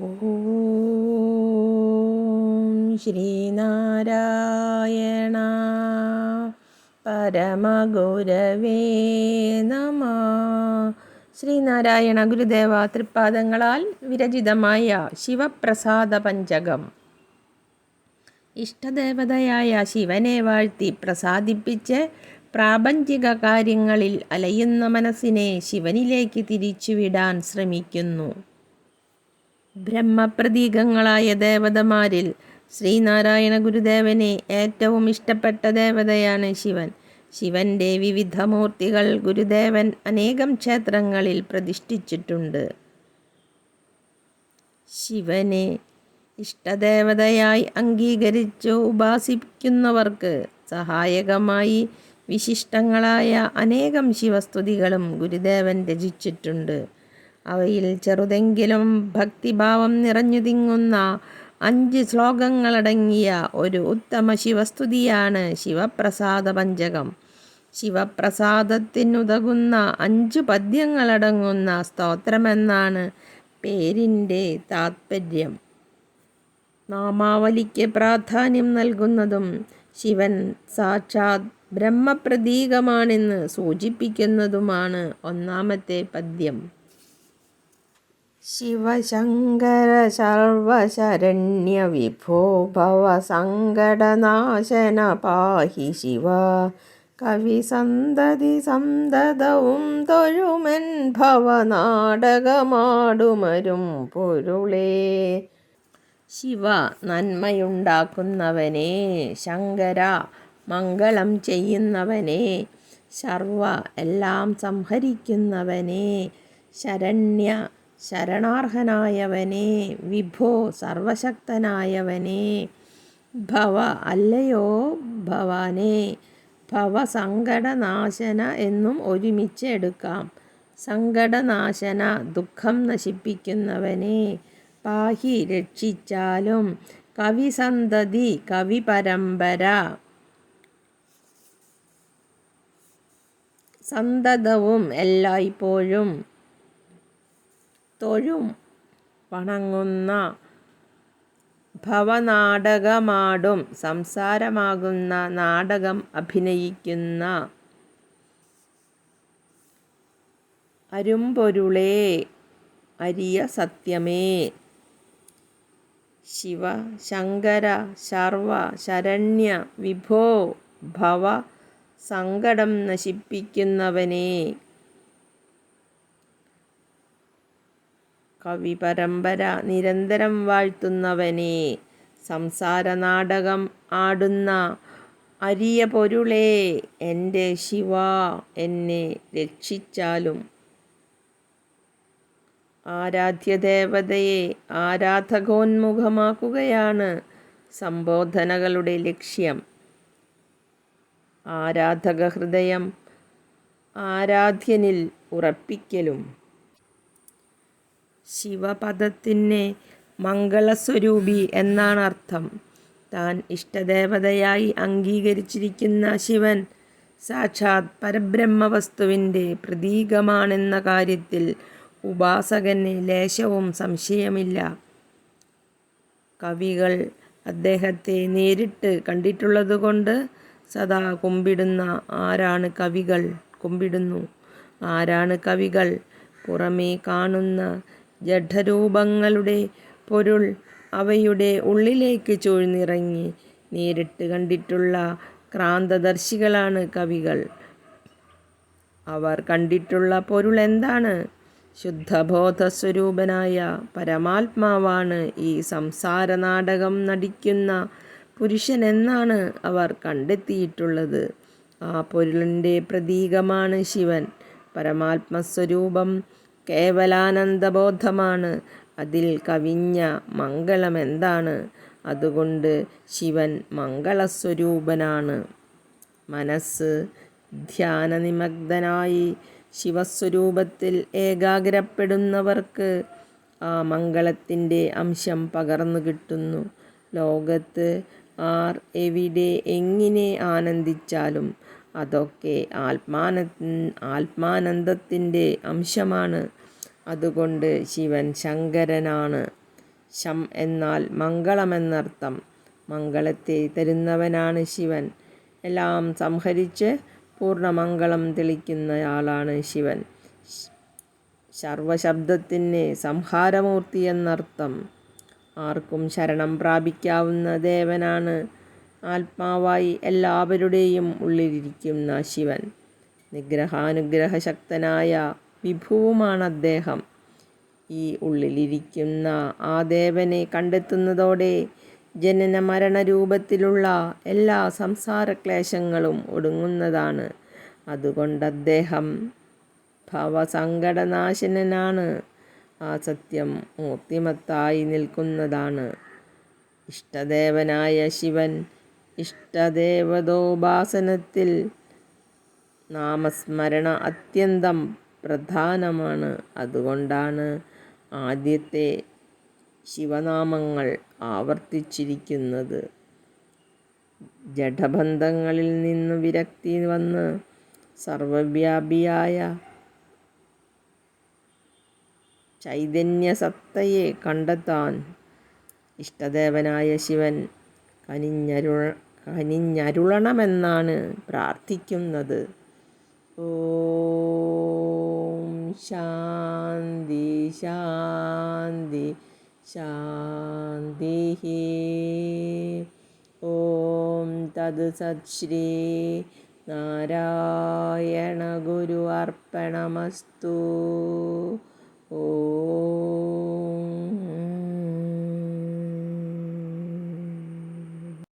ഓം ശ്രീനാരായണ പരമഗുരവേ നമ. ശ്രീനാരായണ ഗുരുദേവ തൃപ്പാദങ്ങളാൽ വിരചിതമായ ശിവപ്രസാദ പഞ്ചകം. ഇഷ്ടദേവതയായ ശിവനെ വാഴ്ത്തി പ്രസാദിപ്പിച്ച് പ്രാപഞ്ചിക കാര്യങ്ങളിൽ അലയുന്ന മനസ്സിനെ ശിവനിലേക്ക് തിരിച്ചുവിടാൻ ശ്രമിക്കുന്നു. ബ്രഹ്മപ്രതീകങ്ങളായ ദേവതമാരിൽ ശ്രീനാരായണ ഗുരുദേവനെ ഏറ്റവും ഇഷ്ടപ്പെട്ട ദേവതയാണ് ശിവൻ. ശിവന്റെ വിവിധ മൂർത്തികൾ ഗുരുദേവൻ അനേകം ക്ഷേത്രങ്ങളിൽ പ്രതിഷ്ഠിച്ചിട്ടുണ്ട്. ശിവനെ ഇഷ്ടദേവതയായി അംഗീകരിച്ച് ഉപാസിക്കുന്നവർക്ക് സഹായകമായി വിശിഷ്ടങ്ങളായ അനേകം ശിവസ്തുതികളും ഗുരുദേവൻ രചിച്ചിട്ടുണ്ട്. അവയിൽ ചെറുതെങ്കിലും ഭക്തിഭാവം നിറഞ്ഞു തിങ്ങുന്ന അഞ്ച് ശ്ലോകങ്ങളടങ്ങിയ ഒരു ഉത്തമ ശിവസ്തുതിയാണ് ശിവപ്രസാദ പഞ്ചകം ശിവപ്രസാദത്തിനുതകുന്ന അഞ്ചു പദ്യങ്ങളടങ്ങുന്ന സ്തോത്രമെന്നാണ് പേരിന്റെ താത്പര്യം. നാമാവലിക്ക് പ്രാധാന്യം നൽകുന്നതും ശിവൻ സാക്ഷാത് ബ്രഹ്മപ്രതീകമാണെന്ന് സൂചിപ്പിക്കുന്നതുമാണ് ഒന്നാമത്തെ പദ്യം. ശിവശങ്കര സർവശരണ്യ വിഭോ ഭവ സങ്കടനാശന പാഹി ശിവ കവി സന്തതി സന്തതവും തൊഴുമൻ ഭവനാടകമാടുമരും പൊരുളേ. ശിവ നന്മയുണ്ടാക്കുന്നവനെ ശങ്കര മംഗളം ചെയ്യുന്നവനെ സർവ എല്ലാം സംഹരിക്കുന്നവനെ ശരണ്യ ശരണാർഹനായവനെ വിഭോ സർവശക്തനായവനെ ഭവ അല്ലയോ ഭവാനെ ഭവസങ്കടനാശന എന്നും ഒരുമിച്ച് എടുക്കാം. സങ്കടനാശന ദുഃഖം നശിപ്പിക്കുന്നവനെ പാഹി രക്ഷിച്ചാലും കവിസന്തതി കവി പരമ്പര. സന്തതവും എല്ലായ്പ്പോഴും തൊഴും. വണങ്ങുന്ന ഭവനാടകമാടും. സംസാരമാകുന്ന നാടകം അഭിനയിക്കുന്ന അരുമ്പൊരുളേ അരിയ സത്യമേ. ശിവ ശങ്കര ശർവ ശരണ്യ വിഭോ ഭവ സങ്കടം നശിപ്പിക്കുന്നവനെ. കവി പരമ്പര നിരന്തരം വാഴ്ത്തുന്നവനെ. സംസാര നാടകം ആടുന്ന അരിയ പൊരുളേ എന്റെ ശിവ എന്നെ രക്ഷിച്ചാലും. ആരാധ്യദേവതയെ ആരാധകോന്മുഖമാക്കുകയാണ് സംബോധനകളുടെ ലക്ഷ്യം. ആരാധക ഹൃദയം ആരാധ്യനിൽ ഉറപ്പിക്കലും. ശിവപദത്തിനെ മംഗളസ്വരൂപി എന്നാണ് അർത്ഥം. താൻ ഇഷ്ടദേവതയായി അംഗീകരിച്ചിരിക്കുന്ന ശിവൻ സാക്ഷാത് പരബ്രഹ്മവസ്തുവിന്റെ പ്രതീകമാണെന്ന കാര്യത്തിൽ ഉപാസകന് ലേശവും സംശയമില്ല. കവികൾ അദ്ദേഹത്തെ നേരിട്ട് കണ്ടിട്ടുള്ളതുകൊണ്ട് സദാ കുമ്പിടുന്ന ആരാണ് കവികൾ കുമ്പിടുന്നു. ആരാണ് കവികൾ പുറമേ കാണുന്ന ജഡരൂപങ്ങളുടെ പൊരുൾ അവയുടെ ഉള്ളിലേക്ക് ചൂഴ്ന്നിറങ്ങി നേരിട്ട് കണ്ടിട്ടുള്ള ക്രാന്തദർശികളാണ് കവികൾ. അവർ കണ്ടിട്ടുള്ള പൊരുൾ എന്താണ്? ശുദ്ധബോധസ്വരൂപനായ പരമാത്മാവാണ് ഈ സംസാര നാടകം നടിക്കുന്ന പുരുഷൻ എന്നാണ് അവർ കണ്ടെത്തിയിട്ടുള്ളത്. ആ പൊരുളിന്റെ പ്രതീകമാണ് ശിവൻ. പരമാത്മസ്വരൂപം കേവലാനന്ദബോധമാണ്. അതിൽ കവിഞ്ഞ മംഗളമെന്താണ്? അതുകൊണ്ട് ശിവൻ മംഗളസ്വരൂപനാണ്. മനസ്സ് ധ്യാനനിമഗ്ധനായി ശിവസ്വരൂപത്തിൽ ഏകാഗ്രപ്പെടുന്നവർക്ക് ആ മംഗളത്തിന്റെ അംശം പകർന്നു കിട്ടുന്നു. ലോകത്ത് ആർ എവിടെ എങ്ങനെ ആനന്ദിച്ചാലും അതൊക്കെ ആത്മാന ആത്മാനന്ദത്തിന്റെ അംശമാണ്. അതുകൊണ്ട് ശിവൻ ശങ്കരനാണ്. ശം എന്നാൽ മംഗളമെന്നർത്ഥം. മംഗളത്തെ തരുന്നവനാണ് ശിവൻ. എല്ലാം സംഹരിച്ച് പൂർണമംഗളം തെളിക്കുന്നയാളാണ് ശിവൻ. സർവശബ്ദത്തിന് സംഹാരമൂർത്തി എന്നർത്ഥം. ആർക്കും ശരണം പ്രാപിക്കാവുന്ന ദേവനാണ് ആത്മാവായി എല്ലാവരുടെയും ഉള്ളിലിരിക്കുന്ന ശിവൻ. നിഗ്രഹാനുഗ്രഹശക്തനായ വിഭുവുമാണ് അദ്ദേഹം ഈ ഉള്ളിലിരിക്കുന്ന ആ ദേവനെ കണ്ടെത്തുന്നതോടെ ജനന മരണ രൂപത്തിലുള്ള എല്ലാ സംസാരക്ലേശങ്ങളും ഒടുങ്ങുന്നതാണ്. അതുകൊണ്ട് അദ്ദേഹം ഭവസങ്കടനാശനനാണ് ആ സത്യം മൂർത്തിമത്തായി നിൽക്കുന്നതാണ്. ഇഷ്ടദേവനായ ശിവൻ ഇഷ്ടദേവതോപാസനത്തിൽ നാമസ്മരണ അത്യന്തം പ്രധാനമാണ്. അതുകൊണ്ടാണ് ആദ്യത്തെ ശിവനാമങ്ങൾ ആവർത്തിച്ചിരിക്കുന്നത്. ജഡബന്ധങ്ങളിൽ നിന്ന് വിരക്തി വന്ന് സർവവ്യാപിയായ ചൈതന്യസത്തയെ കണ്ടെത്താൻ ഇഷ്ടദേവനായ ശിവൻ കനിഞ്ഞരു കനിഞ്ഞരുളണമെന്നാണ് പ്രാർത്ഥിക്കുന്നത്. ഓം ശാന്തി ശാന്തി ശാന്തി ഓം തത് സത് ശ്രീ നാരായണ ഗുരു അർപ്പണമസ്തു. ഓം